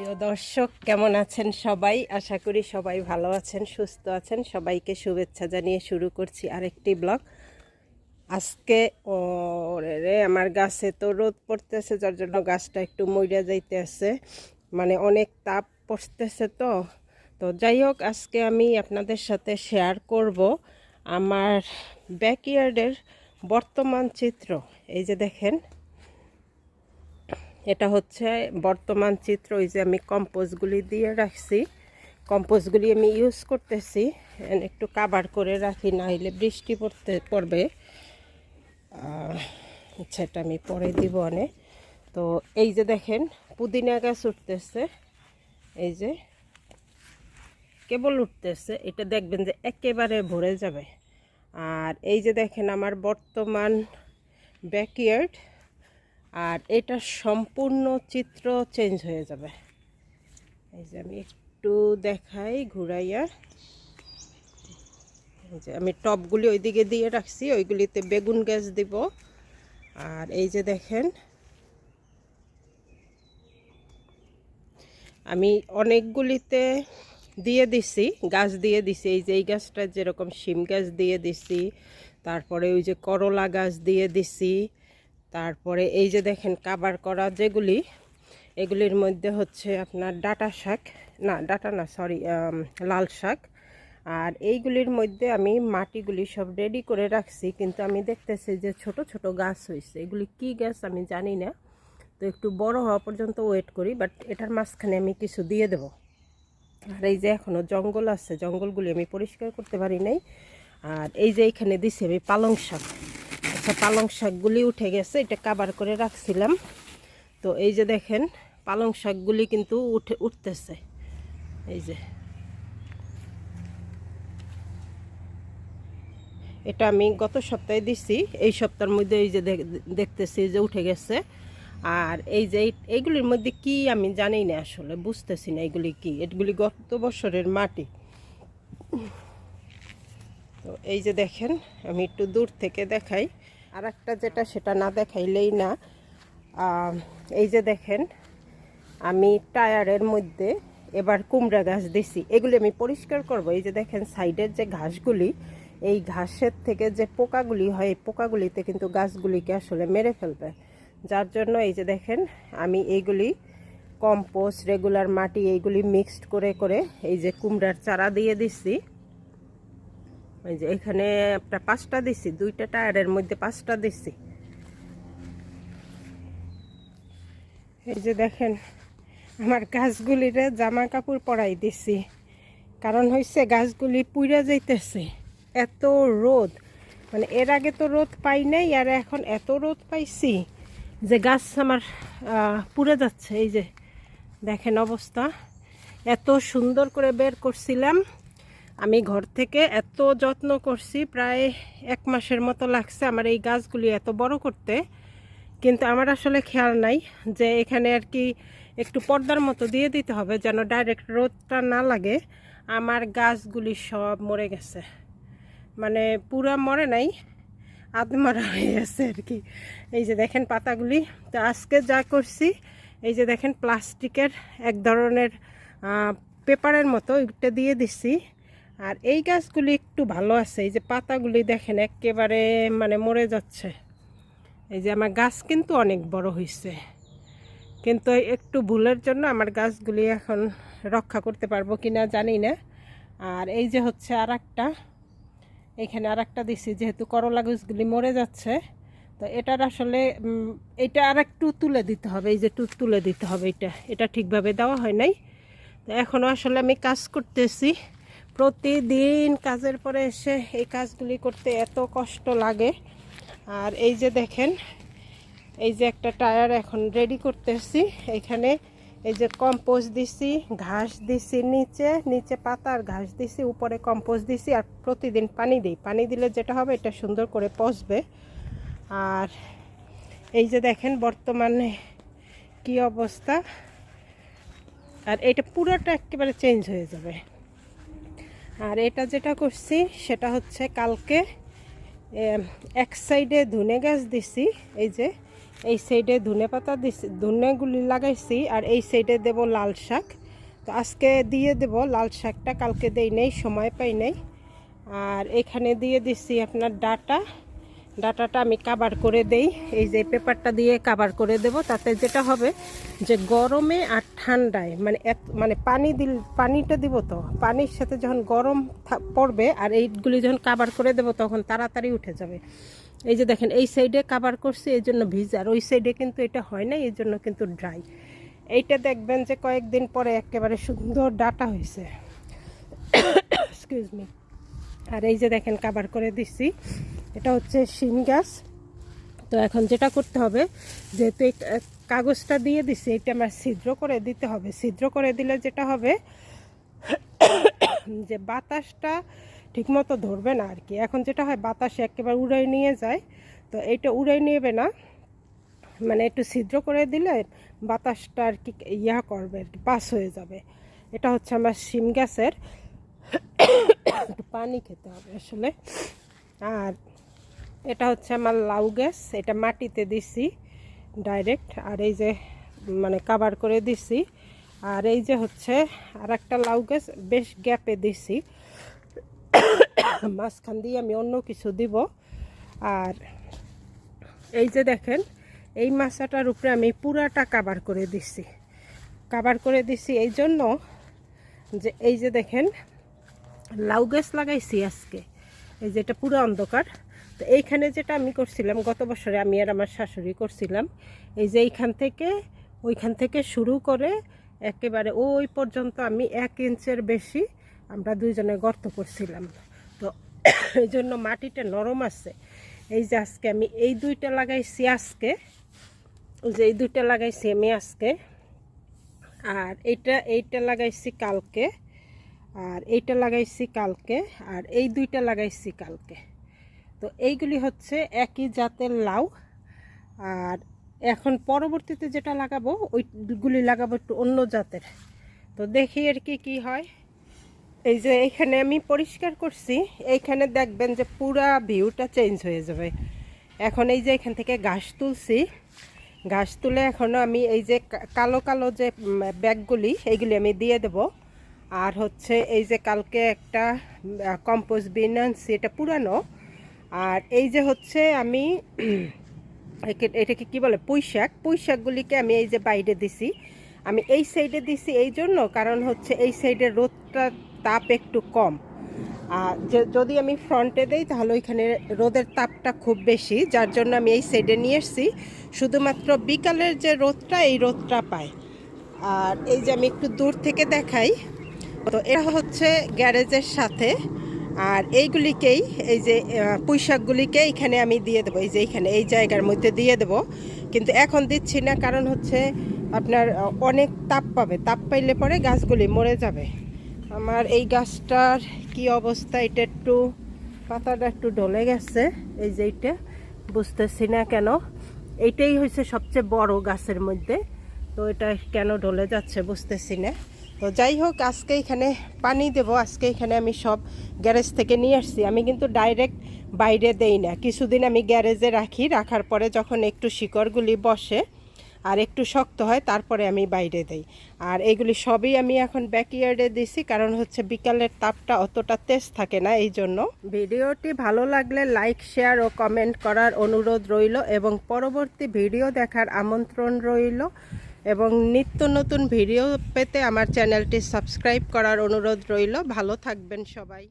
প্রিয় দর্শক, কেমন আছেন সবাই? আশা করি সবাই ভালো আছেন, সুস্থ আছেন। সবাইকে শুভেচ্ছা জানিয়ে শুরু করছি আরেকটি ব্লগ। আজকে, ও রে আমার গাছে তো রোদ পড়তেছে, যার জন্য গাছটা একটু মইরা যাইতে আছে মানে অনেক তাপ পড়তেছে তো। তো যাই হোক, আজকে আমি আপনাদের সাথে শেয়ার করব আমার ব্যাকইয়ার্ডের বর্তমান চিত্র। এই যে দেখেন এটা হচ্ছে বর্তমান চিত্র ওই যে আমি কম্পোজগুলি দিয়ে রাখছি। কম্পোজগুলি আমি ইউজ করতেছি একটু কাবার করে রাখি না হলে বৃষ্টি পড়তে পড়বে। আহ, আচ্ছা আমি পরে দিব অনেক। তো এই যে দেখেন পুদিনা গাছ উঠতেছে। এই যে কেবল উঠতেছে এটা দেখবেন যে একেবারে ভরে যাবে। আর এই যে দেখেন আমার বর্তমান ব্যাকইয়ার্ড আর এটা সম্পূর্ণ চিত্র চেঞ্জ হয়ে যাবে। এই যে আমি একটু দেখাই, ঘুরাইয়া। এই যে আমি টপগুলি ওইদিকে দিয়ে রাখছি, ওইগুলিতে বেগুন গাছ দিব। আর এই যে দেখেন, আমি অনেকগুলিতে দিয়ে দিছি, গাছ দিয়ে দিছি। এই যে এই গাছটা যেরকম শিম গাছ দিয়ে দিছি, তারপরে ওই যে করলা গাছ দিয়ে দিছি। তারপরে এই যে দেখেন কাবার করা যেগুলি, এগুলির মধ্যে হচ্ছে আপনার ডাটা শাক, না ডাটা না সরি লাল শাক। আর এইগুলির মধ্যে আমি মাটিগুলি সব রেডি করে রাখছি, কিন্তু আমি দেখতেছি যে ছোট ছোট গাছ হয়েছে এগুলি কি গাছ আমি জানি না, তো একটু বড় হওয়া পর্যন্ত ওয়েট করি বাট এটার মাঝখানে আমি কিছু দিয়ে দেব। আর এই যে এখনও জঙ্গল আছে, জঙ্গলগুলি আমি পরিষ্কার করতে পারি নাই। আর এই যে এইখানে দিছি আমি পালং শাক। আচ্ছা পালং শাকগুলি উঠে গেছে, এটা কাবার করে রাখছিলাম। তো এই যে দেখেন, পালং শাকগুলি কিন্তু উঠে, উঠতেছে। এই যে। এটা আমি গত সপ্তাহে দিছি, এই সপ্তাহের মধ্যে এই যে দেখ- দেখতেছি যে উঠে গেছে। আর এই যে এই- এইগুলির মধ্যে কি আমি জানি না আসলে, বুঝতেছি না এগুলি কি। এগুলি গত বছরের মাটি। তো এই যে দেখেন, আমি একটু দূর থেকে দেখাই। আর একটা যেটা সেটা না দেখাইলেই না। এই যে দেখেন, আমি টায়ারের মধ্যে এবার কুমড়া গাছ দিছি। এগুলি আমি পরিষ্কার করব। এই যে দেখেন, সাইডের যে ঘাসগুলি, এই ঘাসের থেকে যে পোকাগুলি হয় পোকাগুলিতে কিন্তু গাছগুলিকে আসলে মেরে ফেলবে। যার জন্য এই যে দেখেন, আমি এইগুলি কম্পোস্ট, রেগুলার মাটি, এইগুলি মিক্সড করে করে এই যে কুমড়ার চারা দিয়ে দিচ্ছি এই যে এখানে একটা পাঁচটা দিছি, দুইটা টায়ারের মধ্যে পাঁচটা দিছি। এই যে দেখেন, আমার গাছগুলিরে জামা কাপড় পরাই দিছি। কারণ হয়েছে গাছগুলি পুড়ে যাইতেছে, এত রোদ। মানে এর আগে তো রোদ পাই নাই, আর এখন এত রোদ পাইছি যে গাছ আমার পুড়ে যাচ্ছে। এই যে দেখেন অবস্থা। এত সুন্দর করে বের করছিলাম। আমি ঘর থেকে এত যত্ন করছি, প্রায় এক মাসের মতো লাগছে আমার এই গাছগুলি এত বড় করতে। কিন্তু আমার আসলে খেয়াল নাই যে এখানে আর কি একটু পর্দার মতো দিয়ে দিতে হবে যেন ডাইরেক্ট রোদটা না লাগে। আমার গাছগুলি সব মরে গেছে। মানে পুরা মরে নাই, আধমারা হয়ে গেছে আর কি। এই যে দেখেন পাতাগুলি। তো আজকে যা করছি, এই যে দেখেন প্লাস্টিকের এক ধরনের পেপারের মতো এটা দিয়ে দিচ্ছি আর এই গাছগুলি একটু ভালো আছে, এই যে পাতাগুলি দেখেন একেবারে মানে মরে যাচ্ছে। এই যে আমার গাছ কিন্তু অনেক বড় হয়েছে কিন্তু একটু ভুলের জন্য আমার গাছগুলি এখন রক্ষা করতে পারব কি না জানি না। আর এই যে হচ্ছে আর একটা এখানে আর একটা দিছি, যেহেতু করলা গাছগুলি মরে যাচ্ছে, তো এটার আসলে এটা আর একটু তুলে দিতে হবে, এই যে একটু তুলে দিতে হবে এটা। এটা ঠিকভাবে দেওয়া হয় নাই। তো এখনও আসলে আমি কাজ করতেছি। প্রতিদিন কাজের পরে এসে এই কাজগুলি করতে এত কষ্ট লাগে। আর এই যে দেখেন, এই যে একটা টায়ার এখন রেডি করতেছি। এখানে এই যে কম্পোজ দিছি, ঘাস দিছি নিচে নিচে পাতা আর ঘাস দিছি, উপরে কম্পোজ দিছি আর প্রতিদিন পানি দিই। পানি দিলে যেটা হবে, এটা সুন্দর করে পচবে। আর এই যে দেখেন, বর্তমানে কি অবস্থা? আর এটা পুরোটা একেবারে চেঞ্জ হয়ে যাবে। আর এটা যেটা করছি, সেটা হচ্ছে কালকে এক সাইডে ধুনে গাছ দিছি, এই যে, এই সাইডে ধুনে পাতা দিছি, ধনেগুলি লাগাইছি, আর এই সাইডে দেব লাল শাক। তো আজকে দিয়ে দেব লাল শাকটা, কালকে দেই নেই, সময় পাই নেই। আর এখানে দিয়ে দিছি আপনার ডাটা ডাটাটা আমি কাবার করে দেই। এই যে পেপারটা দিয়ে কাবার করে দেব, তাতে যেটা হবে যে গরমে আর ঠান্ডায় মানে এত মানে পানি দিল, পানিটা দিব তো, পানির সাথে যখন গরম পড়বে আর এইগুলি যখন কাবার করে দেব তখন তাড়াতাড়ি উঠে যাবে। এই যে দেখেন, এই সাইডে কাবার করছি, এই জন্য ভিজে, আর ওই সাইডে কিন্তু এটা হয় না, এই জন্য কিন্তু ড্রাই এইটা দেখবেন যে কয়েকদিন পরে একেবারে সুন্দর ডাটা হয়েছে। এক্সকিউজ মি আর এই যে দেখেন কাবার করে দিচ্ছি এটা হচ্ছে শিম গাছ তো এখন যেটা করতে হবে, যেহেতু কাগজটা দিয়ে দিছি, এটা আমার ছিদ্র করে দিতে হবে। ছিদ্র করে দিলে যেটা হবে, যে বাতাসটা ঠিকমতো ধরবে না আর কি এখন যেটা হয়, বাতাসে একেবারে উড়াই নিয়ে যায়, তো এইটা উড়াই নেবে না। মানে একটু ছিদ্র করে দিলে বাতাসটা আর কি ইয়া করবে, আর কি পাস হয়ে যাবে। এটা হচ্ছে আমার শিম গাছের একটু পানি খেতে হবে আসলে। আর এটা হচ্ছে আমার লাউ গ্যাস, এটা মাটিতে দিছি ডাইরেক্ট, আর এই যে মানে কাবার করে দিছি। আর এই যে হচ্ছে আর একটা লাউ গ্যাস, বেশ গ্যাপে দিছি। মাঝখান দিয়ে আমি অন্য কিছু দিব। আর এই যে দেখেন, এই মাছটার উপরে আমি পুরাটা কাবার করে দিছি। কাবার করে দিছি এই জন্য যে, এই যে দেখেন, লাউ গাছ লাগাইছি আজকে। এই যে এটা পুরো অন্ধকার। তো এইখানে যেটা আমি করছিলাম, গত বছরে আমি আর আমার শাশুড়ি করছিলাম, এই যে এইখান থেকে, ওইখান থেকে শুরু করে একেবারে ওই পর্যন্ত আমি এক ইঞ্চের বেশি আমরা দুইজনে গর্ত করছিলাম। তো এই জন্য মাটিটা নরম আছে। এই যে আজকে আমি এই দুইটা লাগাইছি আজকে যে এই দুইটা লাগাইছি আমি আজকে, আর এইটা এইটা লাগাইছি কালকে, আর এইটা লাগাইছি কালকে, আর এই দুইটা লাগাইছি কালকে। তো এইগুলি হচ্ছে একই জাতের লাউ। আর এখন পরবর্তীতে যেটা লাগাবো, ওইগুলি লাগাবো একটু অন্য জাতের। তো দেখি আর কি কি হয়। এই যে এখানে আমি পরিষ্কার করছি, এইখানে দেখবেন যে পুরা ভিউটা চেঞ্জ হয়ে যাবে। এখন এই যে এখান থেকে ঘাস তুলছি, ঘাস তুলে এখনও আমি এই যে কালো কালো যে ব্যাগগুলি, এইগুলি আমি দিয়ে দেব। আর হচ্ছে এই যে কালকে একটা কম্পোজ বিন আনছি, এটা পুরানো। আর এই যে হচ্ছে আমি এটাকে কি বলে, পুঁই শাক। পুঁই শাকগুলিকে আমি এই যে বাইরে দিছি। আমি এই সাইডে দিছি এই জন্য কারণ হচ্ছে এই সাইডে রোদটা, তাপ একটু কম। আর যদি আমি ফ্রন্টে দেই তাহলে ওইখানে রোদের তাপটা খুব বেশি, যার জন্য আমি এই সাইডে নিয়ে এসেছি। শুধুমাত্র বিকালের যে রোদটা, এই রোদটা পায়। আর এই যে আমি একটু দূর থেকে দেখাই, তো এটা হচ্ছে গ্যারেজের সাথে। আর এইগুলিকেই, এই যে পুঁইশাকগুলিকে এখানে আমি দিয়ে দেবো। এই যে এইখানে এই জায়গার মধ্যে দিয়ে দেবো। কিন্তু এখন দিচ্ছি না, কারণ হচ্ছে আপনার অনেক তাপ পাবে। তাপ পাইলে পরে গাছগুলি মরে যাবে। আমার এই গাছটার কি অবস্থা? এটা একটু, পাতাটা একটু ডলে গেছে। এই যে এইটা, বুঝতেছি না কেন। এইটাই হচ্ছে সবচেয়ে বড় গাছের মধ্যে। তো এটা কেন ডলে যাচ্ছে বুঝতেছি না। তো যাই হোক, আজকে এখানে পানি দেব। আজকে এখানে আমি সব গ্যারেজ থেকে নিয়ে আসছি। আমি কিন্তু ডাইরেক্ট বাইরে দেই না। কিছুদিন আমি গ্যারেজে রাখি। রাখার পরে যখন একটু শিকড়গুলি বসে আর একটু শক্ত হয়, তারপরে আমি বাইরে দেই। আর এগুলি সবই আমি এখন ব্যাকইয়ার্ডে দিছি। কারণ হচ্ছে বিকালের তাপটা অতটা তেজ থাকে না, এই জন্য। ভিডিওটি ভালো লাগলে লাইক শেয়ার ও কমেন্ট করার অনুরোধ রইল এবং পরবর্তী ভিডিও দেখার আমন্ত্রণ রইল। এবং নিত্য নতুন ভিডিও পেতে আমার চ্যানেলটি সাবস্ক্রাইব করার অনুরোধ রইল। ভালো থাকবেন সবাই।